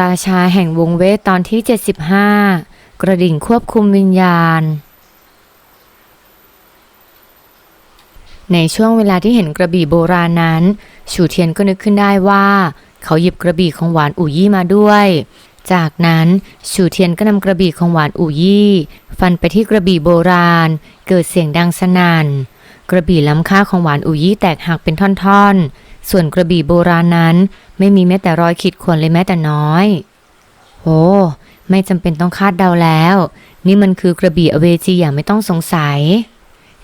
ราชาแห่งวงเวทตอนที่ 75 กระดิ่งควบคุมวิญญาณ ในช่วงเวลาที่เห็นกระบี่โบราณนั้น ชูเทียนก็นึกขึ้นได้ว่า เขาหยิบกระบี่ของหวานอู่ยี่มาด้วย จากนั้นชูเทียนก็นำกระบี่ของหวานอู่ยี่ ฟันไปที่กระบี่โบราณ เกิดเสียงดังสนั่น กระบี่ล้ำค่าของหวานอู่ยี่แตกหักเป็นท่อนๆ ส่วนกระบี่โบราณนั้น ไม่มีแม้แต่รอยขีดข่วนเลยแม้แต่น้อย โอ้ไม่จำเป็นต้องคาดเดาแล้ว นี่มันคือกระบี่อเวจีอย่างไม่ต้องสงสัย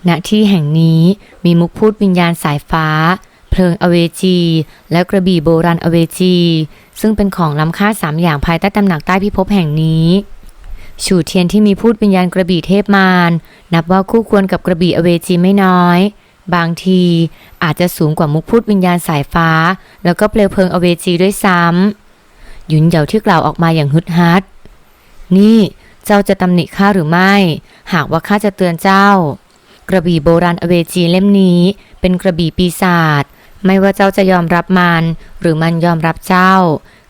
ณที่แห่งนี้มีมุกพูดวิญญาณสายฟ้า เพลิงอเวจี และกระบี่โบราณอเวจี ซึ่งเป็นของล้ำค่าสามอย่างภายใต้ตำหนักใต้พิภพแห่งนี้ฉู่เทียนที่มีพูดวิญญาณกระบี่เทพมารนับว่าคู่ควรกับกระบี่อเวจีไม่น้อย บางทีอาจจะสูงกว่ามุกพูดวิญญาณสายฟ้า แล้วก็เปลวเพลิงอเวจีด้วยซ้ำหยุนเหยาที่กล่าวออกมาอย่างฮึดฮัด นี่เจ้าจะตำหนิข้าหรือไม่ หากว่าข้าจะเตือนเจ้า กระบี่โบราณอเวจีเล่มนี้ เป็นกระบี่ปีศาจไม่ว่าเจ้าจะยอมรับมัน หรือมันยอมรับเจ้า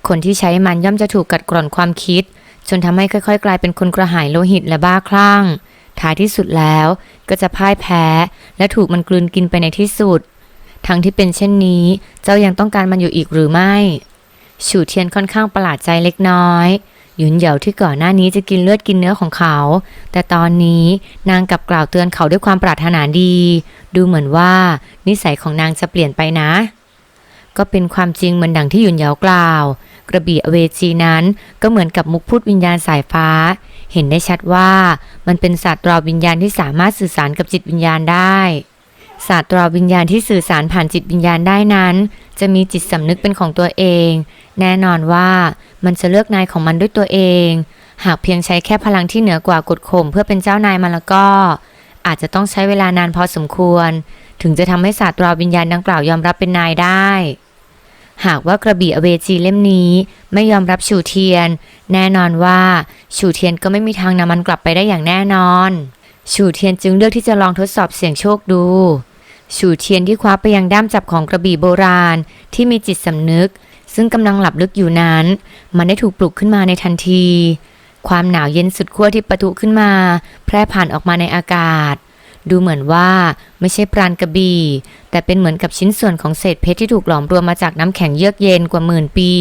คนที่ใช้มันย่อมจะถูกกัดกร่อนความคิด จนทำให้ค่อย ๆ กลายเป็นคนกระหายโลหิตและบ้าคลั่ง ท้ายที่สุดแล้วก็จะพ่ายแพ้ และถูกมันกลืนกินไปในที่สุด ทั้งที่เป็นเช่นนี้ เจ้ายังต้องการมันอยู่อีกหรือไม่ ฉู่เทียนค่อนข้างประหลาดใจเล็กน้อยหยุนเหยาที่ก่อนหน้านี้จะกินเลือดกินเนื้อของเขา แต่ตอนนี้นางกลับกล่าวเตือนเขาด้วยความปรารถนาดี ดูเหมือนว่า นิสัยของนางจะเปลี่ยนไปนะ ก็เป็นความจริงเหมือนดังที่หยุนเหยากล่าว กระบี่อเวจีนั้นก็เหมือนกับมุกพูดวิญญาณสายฟ้า เห็นได้ชัดว่ามันเป็นศาสตราวิญญาณที่สามารถสื่อสารกับจิตวิญญาณได้ศาสตราวิญญาณที่สื่อสารผ่านจิตวิญญาณได้นั้น จะมีจิตสำนึกเป็นของตัวเอง แน่นอนว่ามันจะเลือกนายของมันด้วยตัวเอง หากเพียงใช้แค่พลังที่เหนือกว่ากดข่มเพื่อเป็นเจ้านายมันแล้วก็ อาจจะต้องใช้เวลานานพอสมควร ถึงจะทำให้ศาสตราวิญญาณดังกล่าวยอมรับเป็นนายได้ หากว่ากระบี่อเวจีเล่มนี้ไม่ยอมรับชูเทียน แน่นอนว่าชูเทียนก็ไม่มีทางนำมันกลับไปได้อย่างแน่นอน ชูเทียนจึงเลือกที่จะลองทดสอบเสี่ยงโชคดู ชูเทียนที่คว้าไปยังด้ามจับของกระบี่โบราณที่มีจิตสำนึก ซึ่งกำลังหลับลึกอยู่นั้น มันได้ถูกปลุกขึ้นมาในทันที ความหนาวเย็นสุดขั้วที่ปะทุขึ้นมา แพร่ผ่านออกมาในอากาศ ดูเหมือนว่าไม่ใช่ปราณกระบี่แต่เป็นเหมือนกับชิ้นส่วนของเศษเพชรที่ถูกหลอมรวมมาจากน้ำแข็งเยือกเย็นกว่าหมื่นปี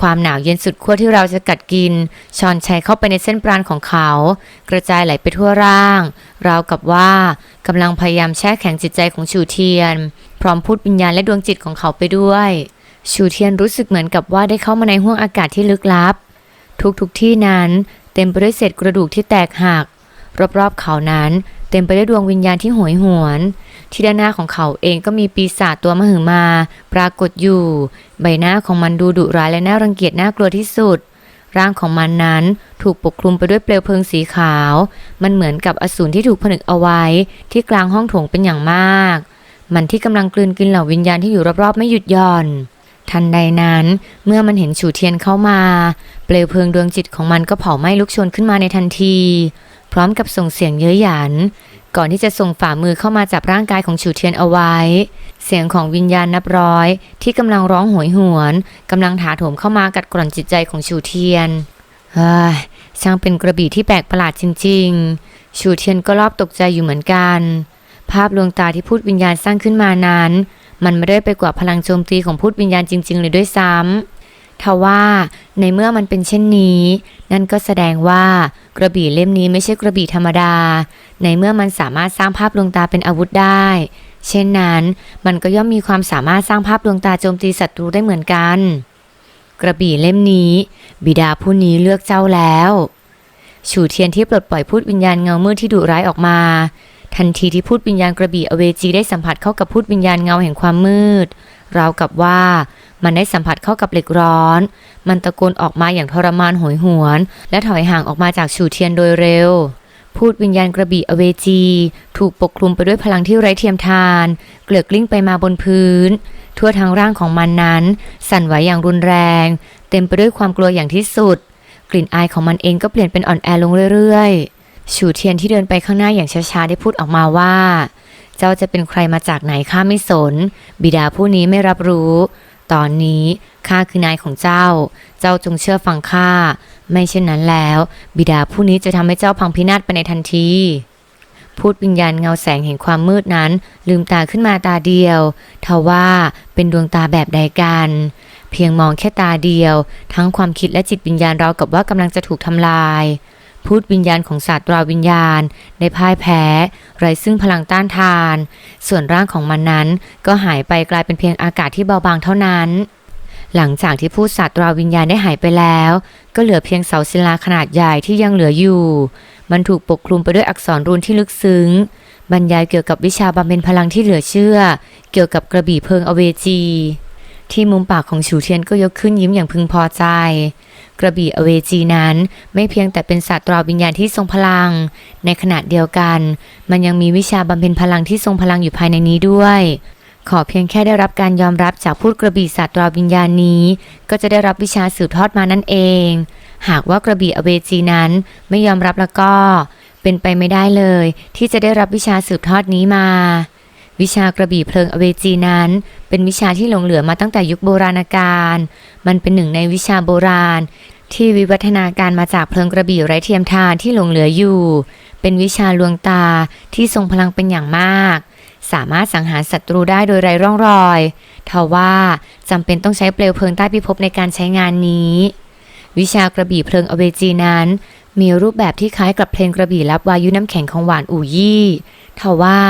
ความหนาวเย็นสุดขั้วที่เราจะกัดกินชอนชัยเข้าไปในเส้นปราณของเขา กระจายไหลไปทั่วร่าง ราวกับว่ากำลังพยายามแช่แข็งจิตใจของชูเทียน พร้อมพูดวิญญาณและดวงจิตของเขาไปด้วยชูเทียนรู้สึกเหมือนกับว่าได้เข้ามาในห้วงอากาศที่ลึกลับ ทุกๆทที่นั้นเต็มไปด้วยเศษกระดูกที่แตกหัก รอบๆเขานั้น เต็มไปด้วยดวงวิญญาณที่โหยหวน ที่ด้านหน้าของเขาเองก็มีปีศาจตัวมหึมา ปรากฏอยู่ ใบหน้าของมันดูดุร้ายและน่ารังเกียจน่ากลัวที่สุด ร่างของมันนั้นถูกปกคลุมไปด้วยเปลวเพลิงสีขาว มันเหมือนกับอสูรที่ถูกผนึกเอาไว้ ที่กลางห้องโถงเป็นอย่างมาก มันที่กำลังกลืนกินเหล่าวิญญาณที่อยู่รอบๆไม่หยุดหย่อนทันใดนั้นเมื่อมันเห็นฉูเทียนเข้ามา เปลวเพลิงดวงจิตของมันก็เผาไหม้ลุกโชนขึ้นมาในทันที พร้อมกับส่งเสียงเย้ยหยัน ก่อนที่จะส่งฝ่ามือเข้ามาจับร่างกายของฉูเทียนเอาไว้ เสียงของวิญญาณนับร้อย ที่กำลังร้องโหยหวนกำลังถาโถมเข้ามากัดกร่อนจิตใจของฉูเทียนเฮ้ยช่างเป็นกระบี่ที่แปลกประหลาดจริงๆฉูเทียนก็รอบตกใจอยู่เหมือนกัน ภาพลวงตาที่พูดวิญญาณสร้างขึ้นมานั้น มันไม่ได้ไปกว่าพลังโจมตีของพูดวิญญาณจริง ๆ เลยด้วยซ้ำ ทว่าในเมื่อมันเป็นเช่นนี้ นั่นก็แสดงว่ากระบี่เล่มนี้ไม่ใช่กระบี่ธรรมดา ในเมื่อมันสามารถสร้างภาพลวงตาเป็นอาวุธได้ เช่นนั้น มันก็ย่อมมีความสามารถสร้างภาพลวงตาโจมตีศัตรูได้เหมือนกัน กระบี่เล่มนี้ บิดาผู้นี้เลือกเจ้าแล้วฉูเทียนที่ปลดปล่อยพูดวิญญาณเงามืดที่ดุร้ายออกมา ทันทีที่พูดวิญญาณกระบี่อเวจีได้สัมผัสเข้ากับพูดวิญญาณเงาแห่งความมืดราวกับว่า มันได้สัมผัสเข้ากับเหล็กร้อน มันตะโกนออกมาอย่างทรมานโหยหวน และถอยห่างออกมาจากฉูเทียนโดยเร็ว พูดวิญญาณกระบี่อเวจี ถูกปกคลุมไปด้วยพลังที่ไร้เทียมทาน เกลือกลิ้งไปมาบนพื้น ทั่วทั้งร่างของมันนั้น สั่นไหวอย่างรุนแรง เต็มไปด้วยความกลัวอย่างที่สุด กลิ่นอายของมันเองก็เปลี่ยนเป็นอ่อนแอลงเรื่อยๆ ฉูเทียนที่เดินไปข้างหน้าอย่างช้าๆได้พูดออกมาว่า เจ้าจะเป็นใครมาจากไหนข้าไม่สน บิดาผู้นี้ไม่รับรู้ ตอนนี้ข้าคือนายของเจ้า เจ้าจงเชื่อฟังข้า ไม่เช่นนั้นแล้ว บิดาผู้นี้จะทำให้เจ้าพังพินาศไปในทันที พูดวิญญาณเงาแสงเห็นความมืดนั้น ลืมตาขึ้นมาตาเดียวทว่าเป็นดวงตาแบบใดกัน เพียงมองแค่ตาเดียว ทั้งความคิดและจิตวิญญาณเรากับว่ากำลังจะถูกทำลาย พูดวิญญาณของศาสตราวิญญาณ ได้พ่ายแพ้ ไร้ซึ่งพลังต้านทาน ส่วนร่างของมันนั้นก็หายไปกลายเป็นเพียงอากาศที่เบาบางเท่านั้น หลังจากที่พูดศาสตราวิญญาณได้หายไปแล้ว ก็เหลือเพียงเสาศิลาขนาดใหญ่ที่ยังเหลืออยู่ มันถูกปกคลุมไปด้วยอักษรรูนที่ลึกซึ้ง บรรยายเกี่ยวกับวิชาบำเพ็ญพลังที่เหลือเชื่อ เกี่ยวกับกระบี่เพลิงอเวจี ที่มุมปากของฉูเทียนก็ยกขึ้นยิ้มอย่างพึงพอใจ กระบี่อเวจีนั้น ไม่เพียงแต่เป็นศาสตราวิญญาณที่ทรงพลัง ในขณะเดียวกัน มันยังมีวิชาบำเพ็ญพลังที่ทรงพลังอยู่ภายในนี้ด้วยขอเพียงแค่ได้รับการยอมรับจากพูดกระบี่ศาสตราวิญญาณนี้ ก็จะได้รับวิชาสืบทอดมานั่นเอง หากว่ากระบี่อเวจีนั้นไม่ยอมรับแล้วก็ เป็นไปไม่ได้เลย ที่จะได้รับวิชาสืบทอดนี้มา วิชากระบี่เพลิงอเวจีนั้น เป็นวิชาที่หลงเหลือมาตั้งแต่ยุคโบราณกาล มันเป็นหนึ่งในวิชาโบราณ ที่วิวัฒนาการมาจากเพลิงกระบี่ไร้เทียมทานที่หลงเหลืออยู่ เป็นวิชาลวงตาที่ทรงพลังเป็นอย่างมาก สามารถสังหารศัตรูได้โดยไร้ร่องรอยทว่าจำเป็นต้องใช้เปลวเพลิงใต้พิภพในการใช้งานนี้ วิชากระบี่เพลิงอเวจีนั้น มีรูปแบบที่คล้ายกับเพลงกระบี่รับวายุน้ำแข็งของหวานอู่ยี่ทว่า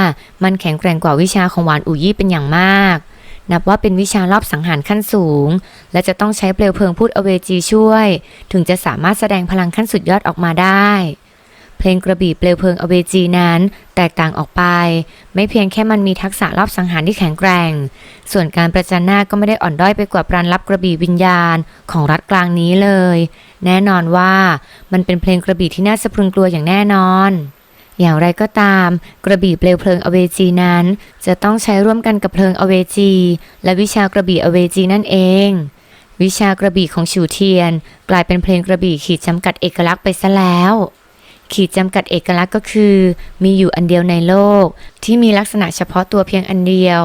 มันแข็งแกร่งกว่าวิชาของหวานอู่ยี่เป็นอย่างมาก นับว่าเป็นวิชารอบสังหารขั้นสูง และจะต้องใช้เปลวเพลิงพูดอเวจีช่วย ถึงจะสามารถแสดงพลังขั้นสุดยอดออกมาได้ เพลงกระบี่เปลวเพลิงอเวจีนั้น แตกต่างออกไป ไม่เพียงแค่มันมีทักษะรอบสังหารที่แข็งแกร่ง ส่วนการประจันหน้าก็ไม่ได้อ่อนด้อยไปกว่าปราณรับกระบี่วิญญาณของรัฐกลางนี้เลย แน่นอนว่ามันเป็นเพลงกระบี่ที่น่าสะพรึงกลัวอย่างแน่นอนอย่างไรก็ตาม กระบี่เปลวเพลิงอเวจีนั้น จะต้องใช้ร่วมกันกับเพลิงอเวจี และวิชากระบี่อเวจีนั่นเอง วิชากระบี่ของฉูเทียน กลายเป็นเพลงกระบี่ขีดจำกัดเอกลักษณ์ไปซะแล้ว ขีดจำกัดเอกลักษณ์ก็คือ มีอยู่อันเดียวในโลก ที่มีลักษณะเฉพาะตัวเพียงอันเดียว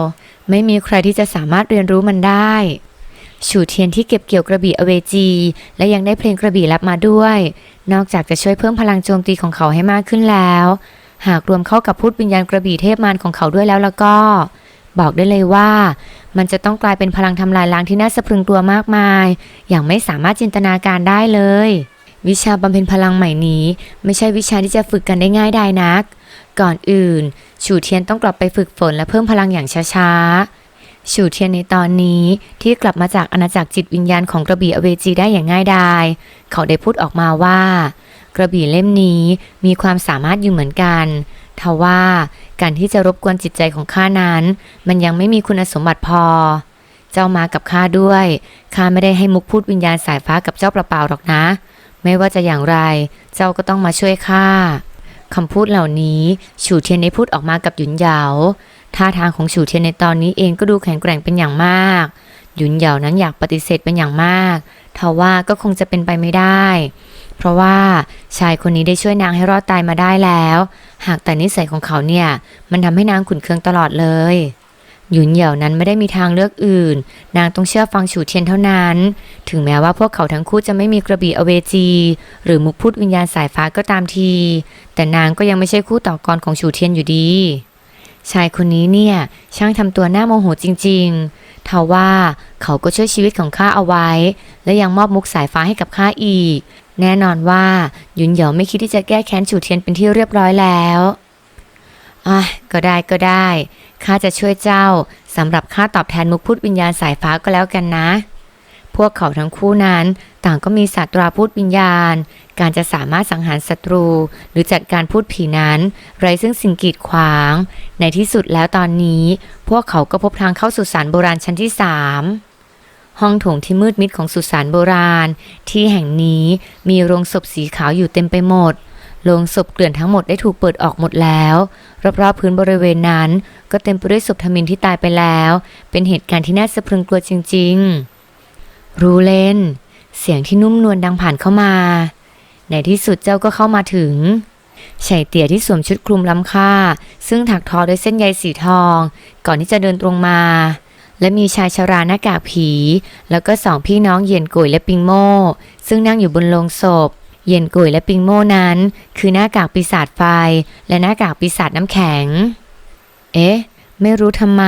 ไม่มีใครที่จะสามารถเรียนรู้มันได้ฉูเทียนที่เก็บเกี่ยวกระบี่อเวจี และยังได้เพลงกระบี่ลับมาด้วย นอกจากจะช่วยเพิ่มพลังโจมตีของเขาให้มากขึ้นแล้ว หากรวมเข้ากับพูดวิญญาณกระบี่เทพมารของเขาด้วยแล้วแล้วก็ บอกได้เลยว่า มันจะต้องกลายเป็นพลังทำลายล้างที่น่าสะพรึงกลัวมากมาย อย่างไม่สามารถจินตนาการได้เลย วิชาบำเพ็ญพลังใหม่นี้ ไม่ใช่วิชาที่จะฝึกกันได้ง่ายดายนัก ก่อนอื่น ฉูเทียนต้องกลับไปฝึกฝนและเพิ่มพลังอย่างช้าๆ ฉูเทียนในตอนนี้ที่กลับมาจากอาณาจักรจิตวิญญาณของกระบี่อเวจีได้อย่างง่ายดายเขาได้พูดออกมาว่า กระบี่เล่มนี้มีความสามารถอยู่เหมือนกันทว่าการที่จะรบกวนจิตใจของข้านั้น มันยังไม่มีคุณสมบัติพอ เจ้ามากับข้าด้วยข้าไม่ได้ให้มุกพูดวิญญาณสายฟ้ากับเจ้าเปล่าๆหรอกนะ ไม่ว่าจะอย่างไร เจ้าก็ต้องมาช่วยข้าคำพูดเหล่านี้ฉูเทียนได้พูดออกมากับหยุนเหยาท่าทางของฉูเทียนในตอนนี้เองก็ดูแข็งแกร่งเป็นอย่างมาก หยุนเหยานั้นอยากปฏิเสธเป็นอย่างมากทว่าก็คงจะเป็นไปไม่ได้ เพราะว่าชายคนนี้ได้ช่วยนางให้รอดตายมาได้แล้ว หากแต่นิสัยของเขาเนี่ย มันทำให้นางขุนเคืองตลอดเลย หยุนเหย่านั้นไม่ได้มีทางเลือกอื่น นางต้องเชื่อฟังฉูเทียนเท่านั้น ถึงแม้ว่าพวกเขาทั้งคู่จะไม่มีกระบี่อเวจี หรือมุกพูดวิญญาณสายฟ้าก็ตามที แต่นางก็ยังไม่ใช่คู่ต่อกรของฉูเทียนอยู่ดี ชายคนนี้เนี่ย ช่างทำตัวหน้าโมโหจริง ๆ ทว่าเขาก็ช่วยชีวิตของข้าเอาไว้ และยังมอบมุกสายฟ้าให้กับข้าอีก แน่นอนว่าหยุนเหยาไม่คิดที่จะแก้แค้นฉูเทียนเป็นที่เรียบร้อยแล้ว อะก็ได้ก็ได้ข้าจะช่วยเจ้าสำหรับค่าตอบแทนมุกพูดวิญญาณสายฟ้าก็แล้วกันนะ พวกเขาทั้งคู่นั้นต่างก็มีศาสตราพูดวิญญาณ การจะสามารถสังหารศัตรู หรือจัดการพูดผีนั้น ไร้ซึ่งสิ่งกีดขวาง ในที่สุดแล้วตอนนี้ พวกเขาก็พบทางเข้าสุสานโบราณชั้นที่สามห้องโถงที่มืดมิดของสุสานโบราณ ที่แห่งนี้มีโรงศพสีขาวอยู่เต็มไปหมด โรงศพเกลื่อนทั้งหมดได้ถูกเปิดออกหมดแล้ว รอบๆพื้นบริเวณนั้น ก็เต็มไปด้วยศพทมินที่ตายไปแล้ว เป็นเหตุการณ์ที่น่าสะพรึงกลัวจริง ๆ รู้เล่น เสียงที่นุ่มนวลดังผ่านเข้ามา ในที่สุดเจ้าก็เข้ามาถึงชายเตี่ยที่สวมชุดคลุมล้ำค่า ซึ่งถักทอด้วยเส้นใยสีทอง ก่อนที่จะเดินตรงมา และมีชายชราหน้ากากผี แล้วก็สองพี่น้องเยียนกุยและปิงโม่ซึ่งนั่งอยู่บนโลงศพ เยียนกุยและปิงโม่นั้น คือหน้ากากปีศาจไฟ และหน้ากากปีศาจน้ำแข็ง เอ๊ะ ไม่รู้ทำไม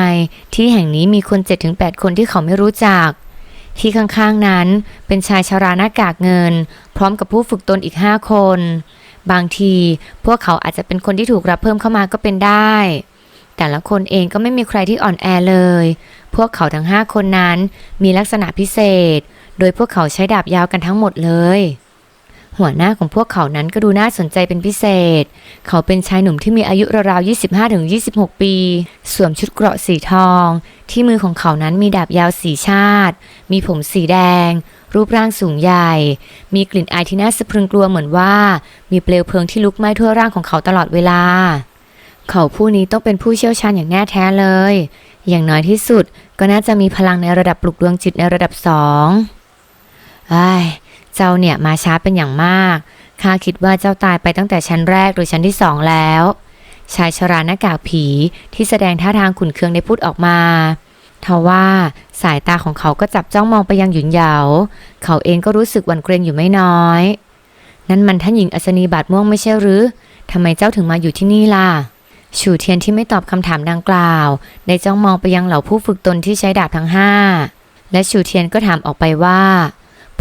ที่แห่งนี้มีคน 7-8 คนที่เขาไม่รู้จัก ที่ข้างๆนั้นเป็นชายชาราหน้ากากเงิน พร้อมกับผู้ฝึกตนอีกห้าคน บางทีพวกเขาอาจจะเป็นคนที่ถูกรับเพิ่มเข้ามาก็เป็นได้ แต่ละคนเองก็ไม่มีใครที่อ่อนแอเลย พวกเขาทั้งห้าคนนั้นมีลักษณะพิเศษ โดยพวกเขาใช้ดาบยาวกันทั้งหมดเลย หัวหน้าของพวกเขานั้นก็ดูน่าสนใจเป็นพิเศษ เขาเป็นชายหนุ่มที่มีอายุราวๆ25-26 ปี สวมชุดเกราะสีทอง ที่มือของเขานั้นมีดาบยาวสีชาติ มีผมสีแดง รูปร่างสูงใหญ่ มีกลิ่นอายที่น่าสะพรึงกลัวเหมือนว่า มีเปลวเพลิงที่ลุกไหม้ทั่วร่างของเขาตลอดเวลา เขาผู้นี้ต้องเป็นผู้เชี่ยวชาญอย่างแน่แท้เลย อย่างน้อยที่สุดก็น่าจะมีพลังในระดับปลุกดวงจิตในระดับสองไอ้ เจ้าเนี่ยมาช้าเป็นอย่างมาก ข้าคิดว่าเจ้าตายไปตั้งแต่ชั้นแรกหรือชั้นที่สองแล้ว ชายชราหน้ากากผีที่แสดงท่าทางขุนเคืองได้พูดออกมาทว่าสายตาของเขาก็จับจ้องมองไปยังหยุนเหยา เขาเองก็รู้สึกหวั่นเกรงอยู่ไม่น้อย นั่นมันท่านหญิงอัศนีบาดม่วงไม่ใช่หรือทำไมเจ้าถึงมาอยู่ที่นี่ล่ะฉูเทียนที่ไม่ตอบคำถามดังกล่าว ได้จ้องมองไปยังเหล่าผู้ฝึกตนที่ใช้ดาบทั้งห้าและฉูเทียนก็ถามออกไปว่า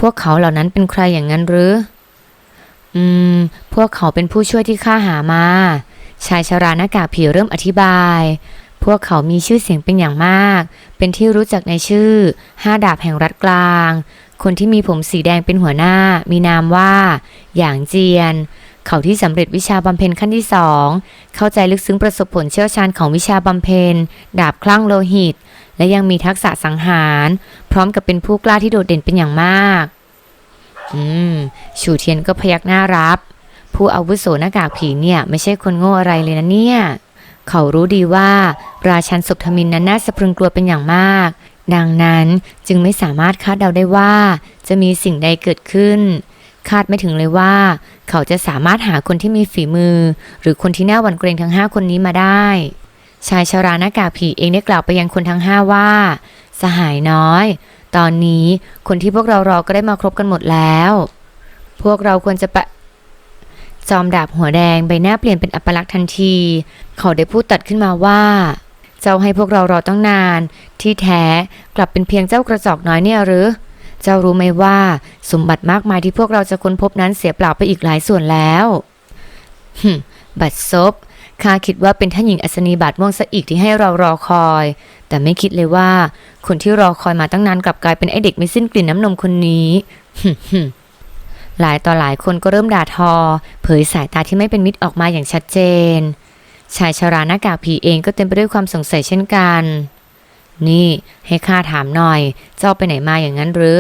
พวกเขาเหล่านั้นเป็นใครอย่างนั้นหรือ อืม พวกเขาเป็นผู้ช่วยที่ข้าหามา ชายชราหน้ากากผีเริ่มอธิบาย พวกเขามีชื่อเสียงเป็นอย่างมาก เป็นที่รู้จักในชื่อห้าดาบแห่งรัฐกลาง คนที่มีผมสีแดงเป็นหัวหน้า มีนามว่า หยางเจียน เขาที่สำเร็จวิชาบำเพ็ญขั้นที่สอง เข้าใจลึกซึ้งประสบผลเชี่ยวชาญของวิชาบำเพ็ญ ดาบคลั่งโลหิต และยังมีทักษะสังหาร พร้อมกับเป็นผู้กล้าที่โดดเด่นเป็นอย่างมาก อืมฉูเทียนก็พยักหน้ารับ ผู้อาวุโสหน้ากากผีเนี่ย ไม่ใช่คนโง่อะไรเลยนะเนี่ย เขารู้ดีว่า ราชันสุทมินนั้นน่าสะพรึงกลัวเป็นอย่างมาก ดังนั้นจึงไม่สามารถคาดเดาได้ว่า จะมีสิ่งใดเกิดขึ้น คาดไม่ถึงเลยว่า เขาจะสามารถหาคนที่มีฝีมือ หรือคนที่น่าหวั่นเกรงทั้งห้าคนนี้มาได้ ชายชาราหน้ากากผีเองได้กล่าวไปยังคนทั้งห้าว่า สหายน้อย ตอนนี้คนที่พวกเรารอก็ได้มาครบกันหมดแล้ว พวกเราควรจะไปจอมดาบหัวแดงใบหน้าเปลี่ยนเป็นอัปลักษณ์ทันที เขาได้พูดตัดขึ้นมาว่า เจ้าให้พวกเรารอตั้งนาน ที่แท้กลับเป็นเพียงเจ้ากระจอกน้อยเนี่ยหรือ เจ้ารู้ไหมว่าสมบัติมากมายที่พวกเราจะค้นพบนั้นเสียเปล่าไปอีกหลายส่วนแล้วหึบัดซบ ข้าคิดว่าเป็นท่านหญิงอัศนีบาทม่วงซะอีกที่ให้เรารอคอย แต่ไม่คิดเลยว่า คนที่รอคอยมาตั้งนานกลับกลายเป็นไอเด็กไม่สิ้นกลิ่นน้ำนมคนนี้หึหึหลายต่อหลายคนก็เริ่มด่าทอ เผยสายตาที่ไม่เป็นมิตรออกมาอย่างชัดเจน ชายชราหน้ากากผีเองก็เต็มไปด้วยความสงสัยเช่นกัน นี่ให้ข้าถามหน่อย เจ้าไปไหนมาอย่างนั้นหรือ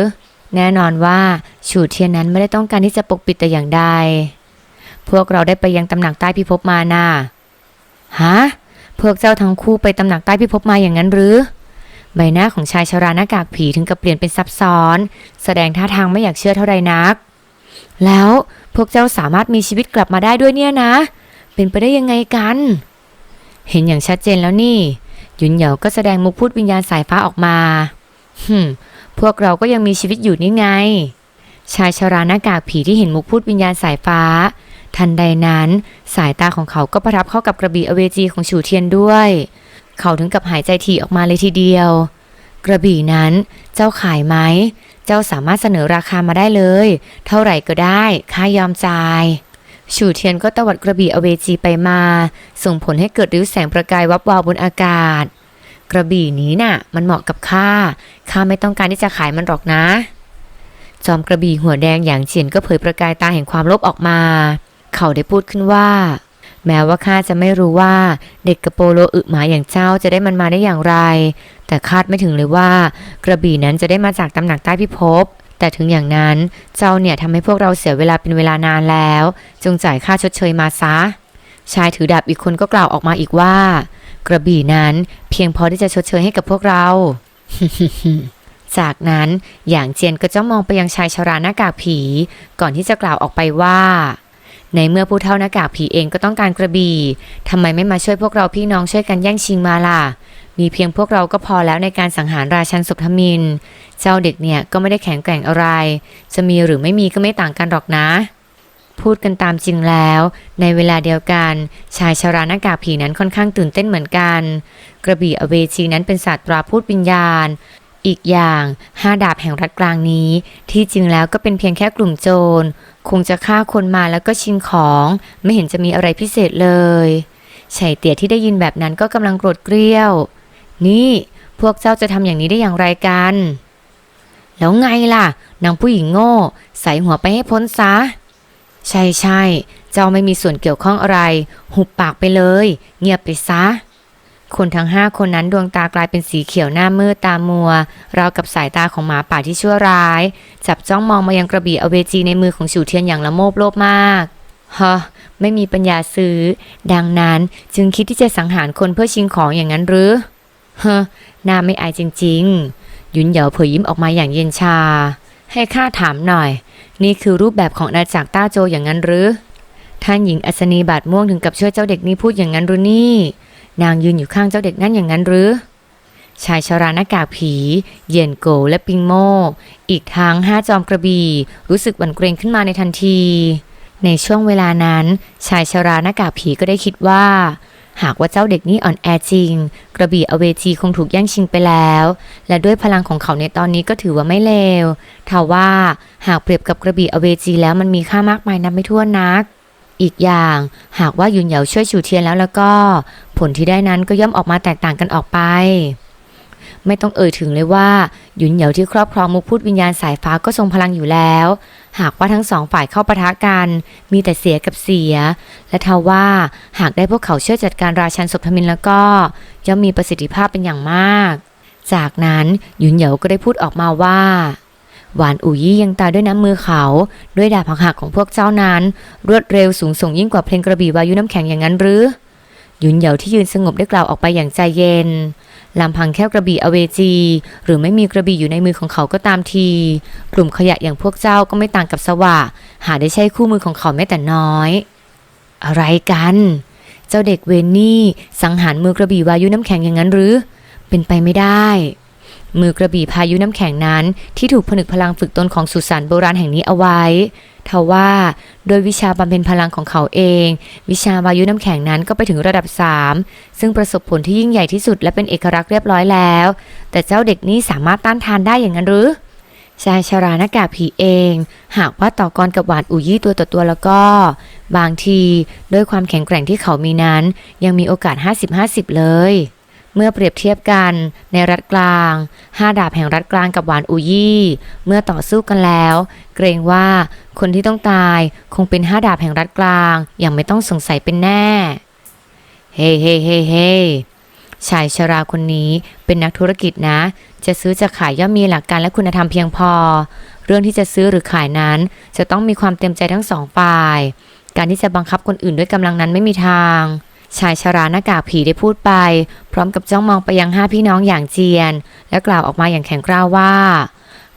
แน่นอนว่าฉูดเทียนนั้นไม่ได้ต้องการที่จะปกปิดแต่อย่างใด พวกเราได้ไปยังตำหนักใต้พิภพมาน่ะ ฮะพวกเจ้าทั้งคู่ไปตำหนักใต้พิภพมาอย่างนั้นหรือ ใบหน้าของชายชราหน้ากากผีถึงกับเปลี่ยนเป็นซับซ้อน แสดงท่าทางไม่อยากเชื่อเท่าไรนัก แล้วพวกเจ้าสามารถมีชีวิตกลับมาได้ด้วยเนี่ยนะ เป็นไปได้ยังไงกัน เห็นอย่างชัดเจนแล้วนี่หยุนเหยาก็แสดงมุกพูดวิญญาณสายฟ้าออกมาฮึมพวกเราก็ยังมีชีวิตอยู่นี่ไง ชายชราหน้ากากผีที่เห็นมุกพูดวิญญาณสายฟ้า ทันใดนั้น สายตาของเขาก็ประทับเข้ากับกระบี่อเวจีของฉูเทียนด้วย เขาถึงกับหายใจถี่ออกมาเลยทีเดียว กระบี่นั้นเจ้าขายไหม เจ้าสามารถเสนอราคามาได้เลย เท่าไหร่ก็ได้ข้ายอมจ่ายฉูเทียนก็ตวัดกระบี่อเวจีไปมา ส่งผลให้เกิดริ้วแสงประกายวับวาวบนอากาศ กระบี่นี้น่ะ มันเหมาะกับข้าข้าไม่ต้องการที่จะขายมันหรอกนะ จอมกระบี่หัวแดงอย่างเฉียนก็เผยประกายตาแห่งความโลภออกมา เขาได้พูดขึ้นว่า แม้ว่าข้าจะไม่รู้ว่าเด็กกระโปโลอึหมาอย่างเจ้าจะได้มันมาได้อย่างไร แต่คาดไม่ถึงเลยว่ากระบี่นั้นจะได้มาจากตำหนักใต้พิภพแต่ถึงอย่างนั้นเจ้าเนี่ยทำให้พวกเราเสียเวลาเป็นเวลานานแล้ว จงจ่ายค่าชดเชยมาซะ ชายถือดาบอีกคนก็กล่าวออกมาอีกว่า กระบี่นั้นเพียงพอที่จะชดเชยให้กับพวกเรา จากนั้นอย่างเจียนก็จ้องมองไปยังชายชราหน้ากากผี ก่อนที่จะกล่าวออกไปว่า ในเมื่อผู้เท่าหน้ากากผีเองก็ต้องการกระบี่ทำไมไม่มาช่วยพวกเราพี่น้องช่วยกันแย่งชิงมาล่ะ มีเพียงพวกเราก็พอแล้วในการสังหารราชันสุพมิน เจ้าเด็กเนี่ยก็ไม่ได้แข็งแกร่งอะไร จะมีหรือไม่มีก็ไม่ต่างกันหรอกนะ พูดกันตามจริงแล้ว ในเวลาเดียวกัน ชายชาราหน้ากากผีนั้นค่อนข้างตื่นเต้นเหมือนกัน กระบี่อเวจีนั้นเป็นศาสตราพูดวิญญาณอีกอย่างห้าดาบแห่งรัฐกลางนี้ ที่จริงแล้วก็เป็นเพียงแค่กลุ่มโจร คงจะฆ่าคนมาแล้วก็ชิงของ ไม่เห็นจะมีอะไรพิเศษเลยไฉเตี๋ยที่ได้ยินแบบนั้นก็กำลังโกรธเกรี้ยว นี่พวกเจ้าจะทำอย่างนี้ได้อย่างไรกัน แล้วไงล่ะนางผู้หญิงโง่ ใส่หัวไปให้พ้นซะ ใช่ใช่เจ้าไม่มีส่วนเกี่ยวข้องอะไร หุบปากไปเลย เงียบไปซะ คนทั้งห้าคนนั้นดวงตากลายเป็นสีเขียวหน้ามืดตามัว ราวกับสายตาของหมาป่าที่ชั่วร้าย จับจ้องมองมายังกระบี่อเวจีในมือของฉูเทียนอย่างละโมบโลภมากฮะไม่มีปัญญาซื้อ ดังนั้นจึงคิดที่จะสังหารคนเพื่อชิงของอย่างนั้นหรือฮะน่าไม่อายจริง ๆ ยุนเหยาเผยยิ้มออกมาอย่างเย็นชา ให้ข้าถามหน่อย นี่คือรูปแบบของอาณาจักรต้าโจอย่างนั้นหรือ ท่านหญิงอัศนีบาดม่วงถึงกับช่วยเจ้าเด็กนี้พูดอย่างนั้นหรือนี่ นางยืนอยู่ข้างเจ้าเด็กนั่นอย่างนั้นหรือ ชายชราหน้ากากผี เยียนโกและปิงโม อีกทั้งห้าจอมกระบี่รู้สึกหวั่นเกรงขึ้นมาในทันที ในช่วงเวลานั้น ชายชราหน้ากากผีก็ได้คิดว่า หากว่าเจ้าเด็กนี้อ่อนแอจริง กระบี่อเวจีคงถูกแย่งชิงไปแล้ว และด้วยพลังของเขาในตอนนี้ก็ถือว่าไม่เลวทว่าหากเปรียบกับกระบี่อเวจีแล้วมันมีค่ามากมายนับไม่ถ้วนนัก อีกอย่างหากว่ายุนเหยาช่วยฉูเทียนแล้วแล้วก็ ผลที่ได้นั้นก็ย่อมออกมาแตกต่างกันออกไป ไม่ต้องเอ่ยถึงเลยว่าหยุนเหยาที่ครอบครองมุกพูดวิญญาณสายฟ้าก็ทรงพลังอยู่แล้ว หากว่าทั้งสองฝ่ายเข้าปะทะกัน มีแต่เสียกับเสีย และทว่าหากได้พวกเขาช่วยจัดการราชันศพทมินแล้วก็ ย่อมมีประสิทธิภาพเป็นอย่างมาก จากนั้นหยุนเหยาก็ได้พูดออกมาว่า หวานอู่ยี่ยังตายด้วยน้ำมือเขา ด้วยดาบหักของพวกเจ้านั้น รวดเร็วสูงส่งยิ่งกว่าเพลงกระบี่วายุน้ำแข็งอย่างนั้นหรือ ยุนเหยาที่ยืนสงบได้กล่าวออกไปอย่างใจเย็นลำพังแค่กระบี่อเวจี หรือไม่มีกระบี่อยู่ในมือของเขาก็ตามที กลุ่มขยะอย่างพวกเจ้าก็ไม่ต่างกับสวะหาได้ใช่คู่มือของเขาแม้แต่น้อย อะไรกัน เจ้าเด็กเวนนี่สังหารมือกระบี่วายุน้ำแข็งอย่างนั้นหรือ เป็นไปไม่ได้ มือกระบี่พายุน้ำแข็งนั้นที่ถูกผนึกพลังฝึกตนของสุสานโบราณแห่งนี้เอาไว้ทว่าโดยวิชาบำเพ็ญพลังของเขาเอง วิชาวายุน้ำแข็งนั้นก็ไปถึงระดับ 3 ซึ่งประสบผลที่ยิ่งใหญ่ที่สุดและเป็นเอกลักษณ์เรียบร้อยแล้ว แต่เจ้าเด็กนี้สามารถต้านทานได้อย่างนั้นหรือชายชราหน้ากากผีเอง หากว่าต่อกรกับหวานอุยี่ตัวต่อตัวแล้วก็ บางทีด้วยความแข็งแกร่งที่เขามีนั้น ยังมีโอกาส 50-50 เลย เมื่อเปรียบเทียบกันในรัฐกลางห้าดาบแห่งรัฐกลางกับหวานอุยี่ เมื่อต่อสู้กันแล้ว เกรงว่าคนที่ต้องตายคงเป็นห้าดาบแห่งรัฐกลางอย่างไม่ต้องสงสัยเป็นแน่ เฮ้เฮ้เฮ้เฮ้ชายชราคนนี้เป็นนักธุรกิจนะ จะซื้อจะขายย่อมมีหลักการและคุณธรรมเพียงพอ เรื่องที่จะซื้อหรือขายนั้น จะต้องมีความเต็มใจทั้งสองฝ่าย การที่จะบังคับคนอื่นด้วยกำลังนั้นไม่มีทาง ชายชราหน้ากากผีได้พูดไป พร้อมกับจ้องมองไปยังห้าพี่น้องอย่างเจียน และกล่าวออกมาอย่างแข็งกร้าวว่า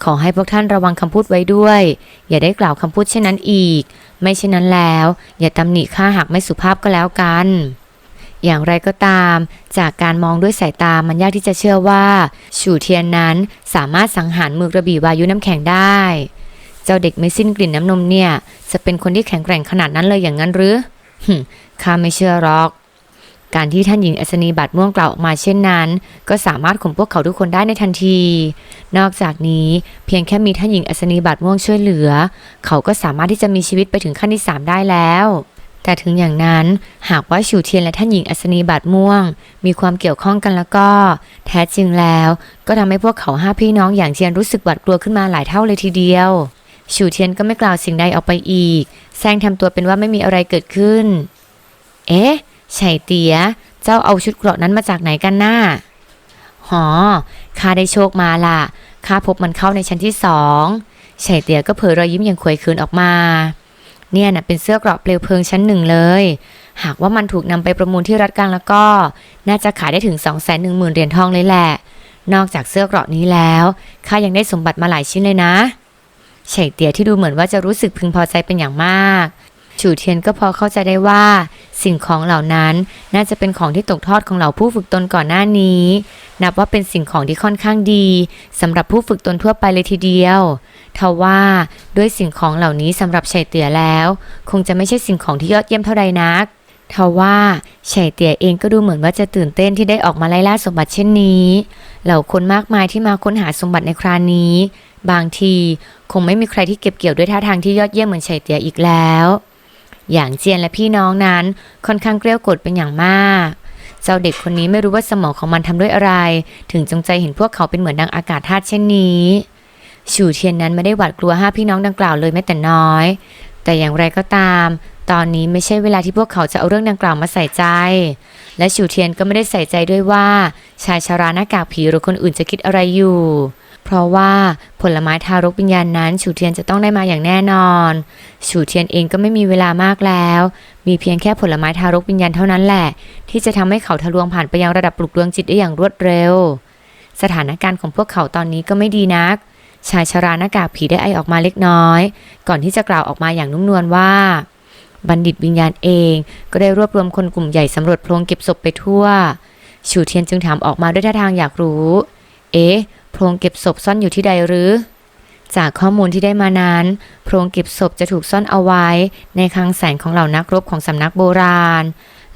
ขอให้พวกท่านระวังคำพูดไว้ด้วย อย่าได้กล่าวคำพูดเช่นนั้นอีก ไม่เช่นนั้นแล้ว อย่าตำหนิข้าหากไม่สุภาพก็แล้วกัน อย่างไรก็ตาม จากการมองด้วยสายตามันยากที่จะเชื่อว่าฉู่เทียนนั้นสามารถสังหารมือกระบี่วายุน้ำแข็งได้ เจ้าเด็กไม่สิ้นกลิ่นน้ำนมเนี่ย จะเป็นคนที่แข็งแกร่งขนาดนั้นเลยอย่างนั้นหรือข้าไม่เชื่อหรอก การที่ท่านหญิงอัศนีบาดม่วงกล่าวออกมาเช่นนั้น ก็สามารถข่มพวกเขาทุกคนได้ในทันที นอกจากนี้เพียงแค่มีท่านหญิงอัศนีบาดม่วงช่วยเหลือ เขาก็สามารถที่จะมีชีวิตไปถึงขั้นที่สามได้แล้วแต่ถึงอย่างนั้นหากว่าฉูเทียนและท่านหญิงอัศนีบาดม่วง มีความเกี่ยวข้องกันแล้วก็ แท้จริงแล้ว ก็ทำให้พวกเขาห้าพี่น้องอย่างเทียนรู้สึกหวาดกลัวขึ้นมาหลายเท่าเลยทีเดียวฉูเทียนก็ไม่กล่าวสิ่งใดออกไปอีกแซงทำตัวเป็นว่าไม่มีอะไรเกิดขึ้น เอ๊ะ ไฉเตียเจ้าเอาชุดเกราะนั้นมาจากไหนกันน่าหอข้าได้โชคมาล่ะข้าพบมันเข้าในชั้นที่สองไฉเตียก็เผยรอยยิ้มอย่างขวยคืนออกมา เนี่ยน่ะเป็นเสื้อเกราะเปลวเพลิงชั้นหนึ่งเลย หากว่ามันถูกนำไปประมูลที่รัฐกลางแล้วก็ น่าจะขายได้ถึง2องแสนหนึ่งหมื่นเหรียญทองเลยแหละ นอกจากเสื้อเกราะนี้แล้วข้ายังได้สมบัติมาหลายชิ้นเลยนะไฉเตียที่ดูเหมือนว่าจะรู้สึกพึงพอใจเป็นอย่างมาก ฉูเทียนก็พอเข้าใจได้ว่า สิ่งของเหล่านั้นน่าจะเป็นของที่ตกทอดของเหล่าผู้ฝึกตนก่อนหน้านี้ นับว่าเป็นสิ่งของที่ค่อนข้างดีสำหรับผู้ฝึกตนทั่วไปเลยทีเดียวทว่าด้วยสิ่งของเหล่านี้สำหรับไฉเตี๋ยแล้ว คงจะไม่ใช่สิ่งของที่ยอดเยี่ยมเท่าใดนักทว่าไฉเตี๋ยเองก็ดูเหมือนว่าจะตื่นเต้นที่ได้ออกมาไล่ล่าสมบัติเช่นนี้ เหล่าคนมากมายที่มาค้นหาสมบัติในคราวนี้ บางทีคงไม่มีใครที่เก็บเกี่ยวด้วยท่าทางที่ยอดเยี่ยมเหมือนไฉเตี๋ยอีกแล้ว อย่างเจียนและพี่น้องนั้นค่อนข้างเกลี้ยกล่อมเป็นอย่างมาก เจ้าเด็กคนนี้ไม่รู้ว่าสมองของมันทำด้วยอะไร ถึงจงใจเห็นพวกเขาเป็นเหมือนดังอากาศธาตุเช่นนี้ฉูเทียนนั้นไม่ได้หวาดกลัวห้าพี่น้องดังกล่าวเลยแม้แต่น้อย แต่อย่างไรก็ตาม ตอนนี้ไม่ใช่เวลาที่พวกเขาจะเอาเรื่องดังกล่าวมาใส่ใจ และฉูเทียนก็ไม่ได้ใส่ใจด้วยว่า ชายชาราหน้ากากผีหรือคนอื่นจะคิดอะไรอยู่ เพราะว่าผลไม้ทารกวิญญาณนั้นฉูเทียนจะต้องได้มาอย่างแน่นอนฉูเทียนเองก็ไม่มีเวลามากแล้ว มีเพียงแค่ผลไม้ทารกวิญญาณเท่านั้นแหละ ที่จะทำให้เขาทะลวงผ่านไปยังระดับปลุกดวงจิตได้อย่างรวดเร็ว สถานการณ์ของพวกเขาตอนนี้ก็ไม่ดีนัก ชายชราหน้ากากผีได้ไอออกมาเล็กน้อย ก่อนที่จะกล่าวออกมาอย่างนุ่มนวลว่า บัณฑิตวิญญาณเองก็ได้รวบรวมคนกลุ่มใหญ่สำรวจโพรงเก็บศพไปทั่วฉูเทียนจึงถามออกมาด้วยท่าทางอยากรู้ เอ๊ะ พรงเก็บศพซ่อนอยู่ที่ใดหรือ จากข้อมูลที่ได้มานั้น โพรงเก็บศพจะถูกซ่อนเอาไว้ ในคลังแสงของเหล่านักรบของสำนักโบราณ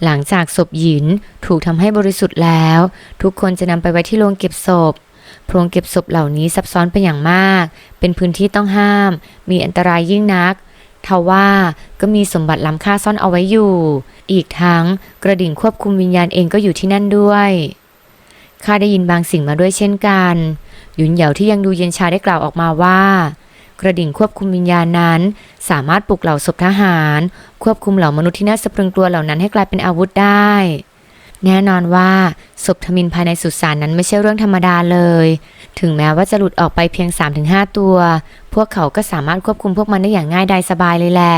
หลังจากศพหินถูกทำให้บริสุทธิ์แล้ว ทุกคนจะนำไปไว้ที่โรงเก็บศพโพรงเก็บศพเหล่านี้ซับซ้อนเป็นอย่างมาก เป็นพื้นที่ต้องห้าม มีอันตรายยิ่งนักทว่าก็มีสมบัติล้ำค่าซ่อนเอาไว้อยู่ อีกทั้งกระดิ่งควบคุมวิญญาณเองก็อยู่ที่นั่นด้วย ข้าได้ยินบางสิ่งมาด้วยเช่นกัน หยุนเหยาที่ยังดูเย็นชาได้กล่าวออกมาว่า กระดิ่งควบคุมวิญญาณนั้น สามารถปลุกเหล่าศพทหาร ควบคุมเหล่ามนุษย์ที่น่าสะพรึงกลัวเหล่านั้นให้กลายเป็นอาวุธได้ แน่นอนว่าศพทมินภายในสุสานนั้นไม่ใช่เรื่องธรรมดาเลย ถึงแม้ว่าจะหลุดออกไปเพียง 3-5 ตัว พวกเขาก็สามารถควบคุมพวกมันได้อย่างง่ายดายสบายเลยแหละ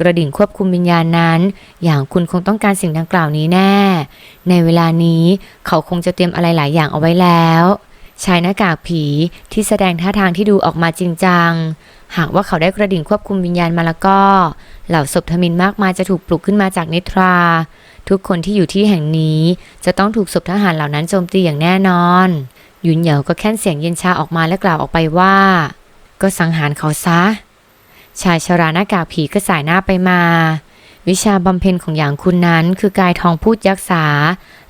กระดิ่งควบคุมวิญญาณนั้น อย่างคุณคงต้องการสิ่งดังกล่าวนี้แน่ ในเวลานี้เขาคงจะเตรียมอะไรหลายอย่างเอาไว้แล้วชายหน้ากากผีที่แสดงท่าทางที่ดูออกมาจริงจัง หากว่าเขาได้กระดิ่งควบคุมวิญญาณมาแล้วก็ เหล่าศพทมินมากมายจะถูกปลุกขึ้นมาจากนิทรา ทุกคนที่อยู่ที่แห่งนี้จะต้องถูกศพทหารเหล่านั้นโจมตีอย่างแน่นอน ยุนเหยาก็แค่นเสียงเย็นชาออกมาและกล่าวออกไปว่า ก็สังหารเขาซะ ชายชราหน้ากากผีก็สายหน้าไปมา วิชาบำเพ็ญของอย่างคุณนั้น คือกายทองพูดยักษา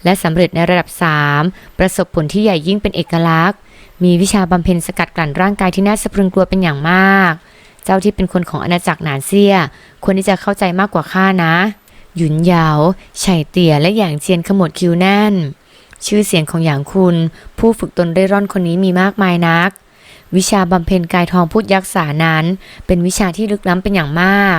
และสำเร็จในระดับ3ประสบผลที่ใหญ่ยิ่งเป็นเอกลักษณ์ มีวิชาบำเพ็ญสกัดกลั่นร่างกายที่น่าสะพรึงกลัวเป็นอย่างมาก เจ้าที่เป็นคนของอาณาจักรหนานเซียควรที่จะเข้าใจมากกว่าข้านะ หยุนเยาไฉเตี๋ยและอย่างเจียนขมวดคิ้วแน่น ชื่อเสียงของอย่างคุณ ผู้ฝึกตนเร่ร่อนคนนี้มีมากมายนัก วิชาบำเพ็ญกายทองพูดยักษานั้น เป็นวิชาที่ลึกล้ำเป็นอย่างมาก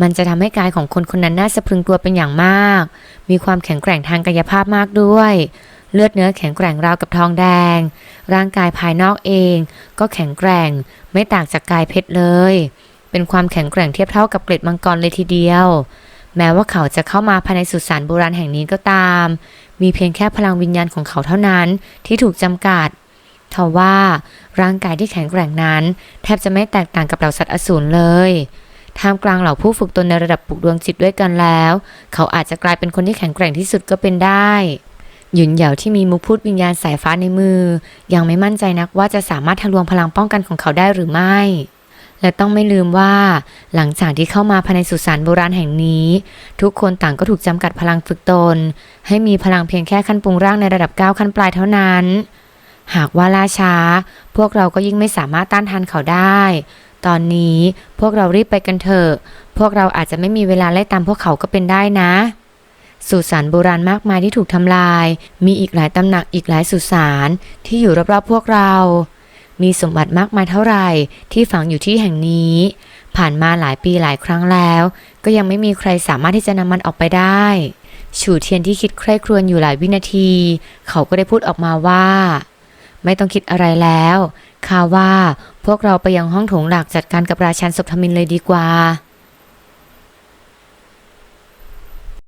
มันจะทำให้กายของคนคนนั้นน่าสะพรึงกลัวเป็นอย่างมาก มีความแข็งแกร่งทางกายภาพมากด้วย เลือดเนื้อแข็งแกร่งราวกับทองแดง ร่างกายภายนอกเอง ก็แข็งแกร่ง ไม่ต่างจากกายเพชรเลย เป็นความแข็งแกร่งเทียบเท่ากับเกล็ดมังกรเลยทีเดียว แม้ว่าเขาจะเข้ามาภายในสุสานโบราณแห่งนี้ก็ตาม มีเพียงแค่พลังวิญญาณของเขาเท่านั้นที่ถูกจำกัด ทว่าร่างกายที่แข็งแกร่งนั้น แทบจะไม่แตกต่างกับเหล่าสัตว์อสูรเลยท่ามกลางเหล่าผู้ฝึกตนในระดับปลุกดวงจิตด้วยกันแล้ว เขาอาจจะกลายเป็นคนที่แข็งแกร่งที่สุดก็เป็นได้ หยุนเหยาที่มีมุกพูดวิญญาณสายฟ้าในมือ ยังไม่มั่นใจนักว่าจะสามารถทะลวงพลังป้องกันของเขาได้หรือไม่ และต้องไม่ลืมว่า หลังจากที่เข้ามาภายในสุสานโบราณแห่งนี้ ทุกคนต่างก็ถูกจำกัดพลังฝึกตน ให้มีพลังเพียงแค่ขั้นปรุงร่างในระดับ9ขั้นปลายเท่านั้น หากว่าล่าช้า พวกเราก็ยิ่งไม่สามารถต้านทานเขาได้ ตอนนี้พวกเรารีบไปกันเถอะ พวกเราอาจจะไม่มีเวลาไล่ตามพวกเขาก็เป็นได้นะสุสานโบราณมากมายที่ถูกทำลาย มีอีกหลายตำหนักอีกหลายสุสานที่อยู่รอบๆพวกเรา มีสมบัติมากมายเท่าไหร่ที่ฝังอยู่ที่แห่งนี้ ผ่านมาหลายปีหลายครั้งแล้ว ก็ยังไม่มีใครสามารถที่จะนำมันออกไปได้ ฉูเทียนที่คิดใคร่ครวญอยู่หลายวินาที เขาก็ได้พูดออกมาว่า ไม่ต้องคิดอะไรแล้วข้าว่าพวกเราไปยังห้องโถงหลักจัดการกับราชันศพทมินเลยดีกว่า